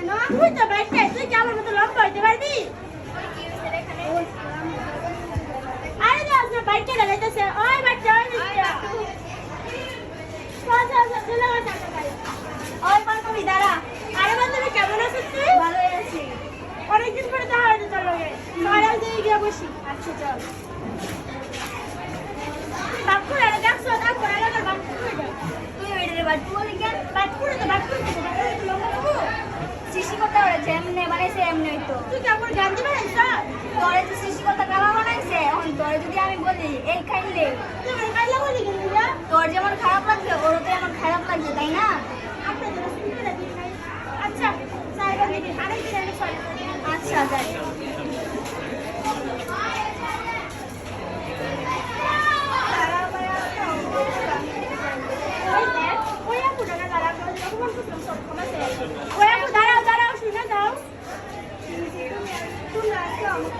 কেন তুই তো বাইকটা তুই কি আমার মতো লম্বা হইতে পারবি আরে দাও বাইকটা লাগাইতেছে ওই বাইকটা ওই বাইকটা ওই বান্ধবী কেমন আছিস তুই ভালোই আছি অনেকদিন পরে দেখা তোর বাপুর দেখছ যেমনে বানাইছে এমনি তো তুই কেমন গান দিবে তোরে যে সৃষ্টিকর্তা কালা বানাইছে এখন তোরে যদি আমি বলি এই খাইলে। তোর যেমন খারাপ লাগবে ওর তো এমন খারাপ লাগবে তাই না? আচ্ছা আচ্ছা যাই ওই দেখ ওই আপু না দাঁড়া যখন কিছু সব কমাছে ওই আপু দাঁড়াও দাঁড়াও শুনে যাও তুমি আজকে আমাকে অপমান করবা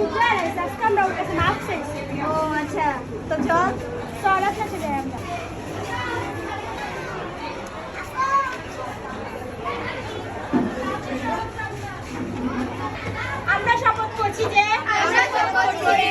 শুক্রার আজকে আমরা ওর কাছে মাপ চাইছি। ও আচ্ছা। তো চল। চল আপনার যাই আমরা। আমরা শপথ করছি যে আমরা শপথ করি